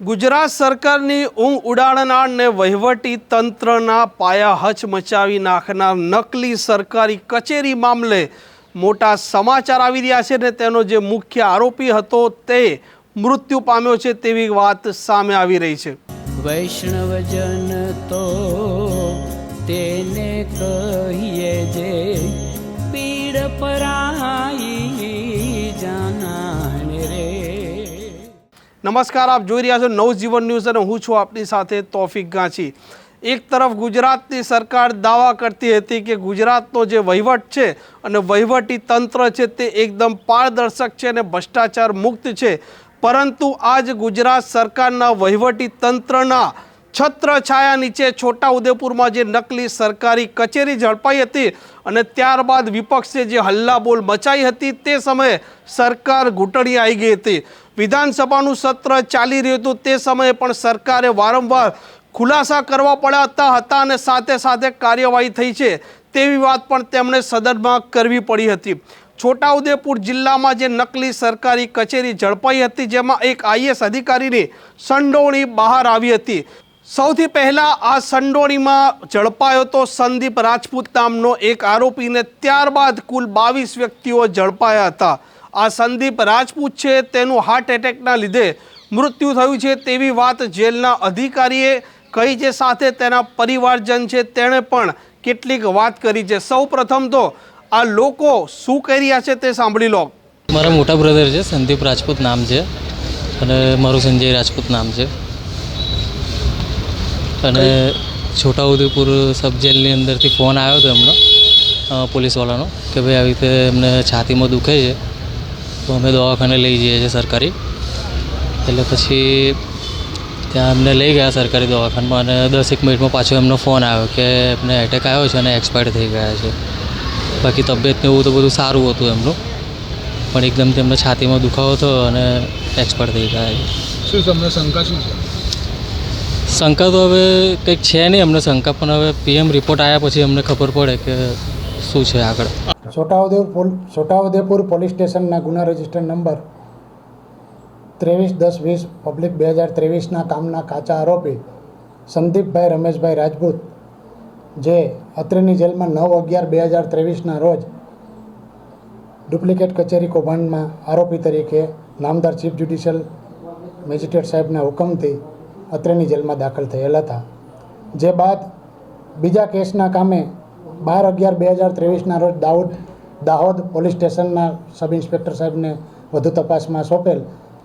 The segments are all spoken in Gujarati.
ગુજરાત સરકારની ઊંઘ ઉડાડનાર ને વહીવટી તંત્રના પાયા હચ મચાવી નાખનાર નકલી સરકારી કચેરી મામલે મોટા સમાચાર આવી રહ્યા છે ને તેનો જે મુખ્ય આરોપી હતો તે મૃત્યુ પામ્યો છે તેવી વાત સામે આવી રહી છે. વૈષ્ણવજન તો તેને કહીએ જે નમસ્કાર, આપ જોઈ રહ્યા છો નવજીવન ન્યૂઝ અને હું છું આપની સાથે તોફિક ગાંચી. એક તરફ ગુજરાતની સરકાર દાવા કરતી હતી કે ગુજરાતનો જે વહીવટ છે અને વહીવટી તંત્ર છે તે એકદમ પારદર્શક છે અને ભ્રષ્ટાચાર મુક્ત છે. પરંતુ આજ ગુજરાત સરકારના વહીવટી તંત્રના છત્ર છાયા નીચે છોટાઉદેપુરમાં જે નકલી સરકારી કચેરી ઝડપાઈ હતી અને ત્યારબાદ વિપક્ષે જે હલ્લાબોલ મચાઈ હતી તે સમયે સરકાર ઘૂંટણી આવી ગઈ હતી. વિધાનસભાનું સત્ર ચાલી રહ્યું હતું. તે સમયે પણ સરકારે વારંવાર ખુલાસા કરવા પડ્યા હતા હતા અને સાથે સાથે કાર્યવાહી થઈ છે તેવી વાત પણ તેમણે સદનમાં કરવી પડી હતી. છોટાઉદેપુર જિલ્લામાં જે નકલી સરકારી કચેરી ઝડપાઈ હતી, જેમાં એક આઈએસ અધિકારીની સંડોવણી બહાર આવી હતી. સૌથી પહેલાં આ સંડોણીમાં ઝડપાયો તો સંદીપ રાજપૂત નામનો એક આરોપીને, ત્યારબાદ કુલ બાવીસ વ્યક્તિઓ ઝડપાયા હતા. આ સંદીપ રાજપૂત છે. તેનું હાર્ટ એટેકના લીધે મૃત્યુ થયું છે તેવી વાત જેલના અધિકારીએ કહી છે. સાથે તેના પરિવારજન છે. તેણે પણ કેટલીક વાત કરી છે. સૌ તો આ લોકો શું કરી રહ્યા છે તે સાંભળી લો. મારા મોટા બ્રધર છે. સંદીપ રાજપૂત નામ છે. અને મારું સંજય રાજપૂત નામ છે. અને છોટાઉદેપુર સબ જેલની અંદરથી ફોન આવ્યો હતો એમનો પોલીસવાળાનો, કે ભાઈ આવી રીતે એમને છાતીમાં દુખે છે. તો અમે દવાખાને લઈ જઈએ છીએ સરકારી. એટલે પછી ત્યાં અમને લઈ ગયા સરકારી દવાખાનામાં અને દસેક મિનિટમાં પાછો એમનો ફોન આવ્યો કે એમને એટેક આવ્યો છે અને એક્સપાયર થઈ ગયા છે. બાકી તબિયત ને એવું તો બધું સારું હતું એમનું પણ એકદમ તેમને છાતીમાં દુખાવો થયો અને એક્સપાયર થઈ ગયા છે. શું તમને શંકા શું છે? શંકા તો હવે કંઈક છે નહીં અમને શંકા પણ હવે પીએમ રિપોર્ટ આવ્યા પછી અમને ખબર પડે કે શું છે આગળ. છોટાઉદેપુર છોટાઉદેપુર પોલીસ સ્ટેશનના ગુના રજિસ્ટર નંબર ત્રેવીસ દસ વીસ પબ્લિક બે હજાર ત્રેવીસના કામના કાચા આરોપી સંદીપભાઈ રમેશભાઈ રાજપૂત, જે અત્રેની જેલમાં નવ અગિયાર બે હજાર ત્રેવીસના રોજ ડુપ્લિકેટ કચેરી કૌભાંડમાં આરોપી તરીકે નામદાર ચીફ જ્યુડિશિયલ મેજિસ્ટ્રેટ સાહેબના હુકમથી અત્રેની જેલમાં દાખલ થયેલ હતા. જે બાદ બીજા કેસના કામે બાર અગિયાર બે હજાર ત્રેવીસના રોજ દાઉદ દાહોદ પોલીસ સ્ટેશનના સબ ઇન્સ્પેક્ટર સાહેબને વધુ તપાસમાં સોંપેલ.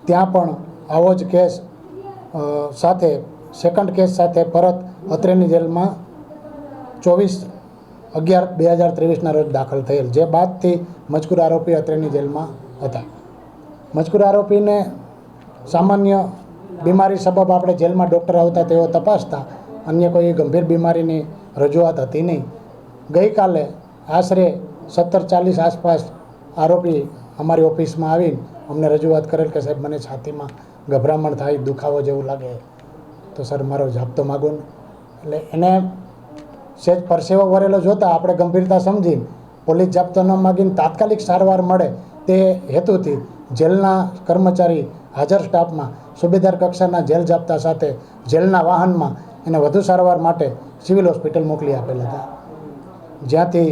ત્યાં પણ આવો જ કેસ સાથે સેકન્ડ કેસ સાથે પરત અત્રેની જેલમાં ચોવીસ અગિયાર બે હજાર ત્રેવીસના રોજ દાખલ થયેલ, જે બાદથી મજકૂર આરોપી અત્રેની જેલમાં હતા. મજકૂર આરોપીને સામાન્ય બીમારી સબબ આપણે જેલમાં ડૉક્ટર આવતા તેઓ તપાસતા, અન્ય કોઈ ગંભીર બીમારીની રજૂઆત હતી નહીં. ગઈકાલે આશરે સત્તર ચાલીસ આસપાસ આરોપી અમારી ઓફિસમાં આવીને અમને રજૂઆત કરેલ કે સાહેબ, મને છાતીમાં ગભરામણ થાય, દુખાવો જેવું લાગે, તો સર, મારો જાપતો માગો ને. એટલે એને સેજ પરસેવો વરેલો જોતા આપણે ગંભીરતા સમજીને પોલીસ જાપ્તો ન માગીને તાત્કાલિક સારવાર મળે તે હેતુથી જેલના કર્મચારી હાજર સ્ટાફમાં સુબેદાર કક્ષાના જેલ જાપ્તા સાથે જેલના વાહનમાં એને વધુ સારવાર માટે સિવિલ હોસ્પિટલ મોકલી આપેલ હતા. જ્યાંથી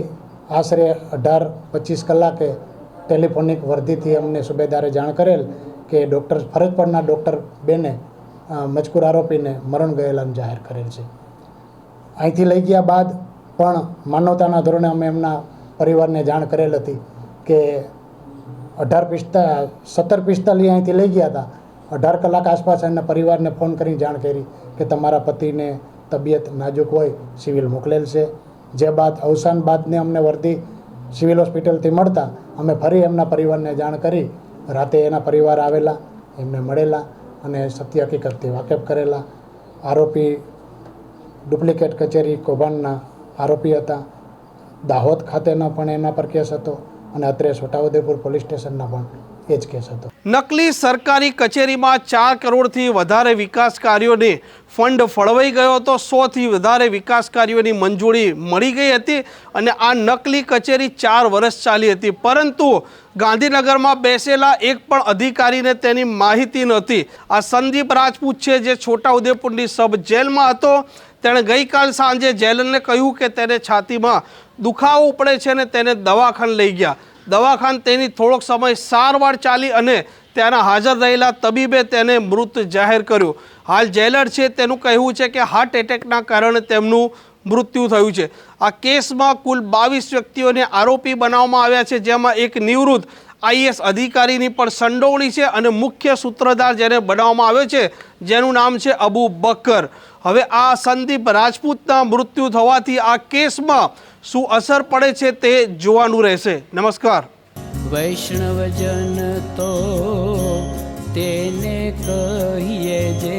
આશરે અઢાર પચીસ કલાકે ટેલિફોનિક વર્ધીથી અમને સુબેદારે જાણ કરેલ કે ડૉક્ટર ફરજ પરના ડૉક્ટર બેને મજકૂર આરોપીને મરણ ગયેલાનું જાહેર કરેલ છે. અહીંથી લઈ ગયા બાદ પણ માનવતાના ધોરણે અમે એમના પરિવારને જાણ કરેલ હતી કે અઢાર પિસ્તા, સત્તર પિસ્તાલીસ અહીંથી લઈ ગયા હતા. અઢાર કલાક આસપાસ એમના પરિવારને ફોન કરીને જાણ કરી કે તમારા પતિને તબિયત નાજુક હોય, સિવિલ મોકલેલ છે. જે બાદ અવસાન બાદને અમને વર્દી સિવિલ હોસ્પિટલથી મળતા અમે ફરી એમના પરિવારને જાણ કરી. રાતે એના પરિવાર આવેલા, એમને મળેલા અને સત્ય હકીકતથી વાકેફ કરેલા. આરોપી ડુપ્લિકેટ કચેરી કૌભાંડના આરોપી હતા. દાહોદ ખાતેનો પણ એના પર કેસ હતો અને અત્રે છોટાઉદેપુર પોલીસ સ્ટેશનના પણ એ જ કેસ હતો. નકલી સરકારી કચેરીમાં ચાર કરોડથી વધારે વિકાસ કાર્યોને ફંડ ફળવાઈ ગયો હતો. સોથી વધારે વિકાસ કાર્યોની મંજૂરી મળી ગઈ હતી અને આ નકલી કચેરી ચાર વર્ષ ચાલી હતી. પરંતુ ગાંધીનગરમાં બેસેલા એક પણ અધિકારીને તેની માહિતી નહોતી. આ સંદીપ રાજપૂત છે જે છોટાઉદેપુરની સબ જેલમાં હતો. તેણે ગઈકાલ સાંજે જેલને કહ્યું કે તેને છાતીમાં દુખાવો પડે છે અને તેને દવાખાને લઈ ગયા. દવાખાન તેની થોડોક સમય સારવાર ચાલી અને ત્યાંના હાજર રહેલા તબીબે તેને મૃત જાહેર કર્યું. હાલ જેલર છે તેનું કહેવું છે કે હાર્ટ એટેકના કારણે તેમનું મૃત્યુ થયું છે. આ કેસમાં કુલ બાવીસ વ્યક્તિઓને આરોપી બનાવવામાં આવ્યા છે, જેમાં એક નિવૃત્ત આઈએસ અધિકારીની પણ સંડોવણી છે અને મુખ્ય સૂત્રધાર જેને બનાવવામાં આવ્યો છે, જેનું નામ છે અબુ બકર હવે આ સંદીપ રાજપૂતના મૃત્યુ થવાથી આ કેસમાં શું અસર પડે છે તે જોવાનું રહેશે. નમસ્કાર. વૈષ્ણવજન તો તેને કહીએ જે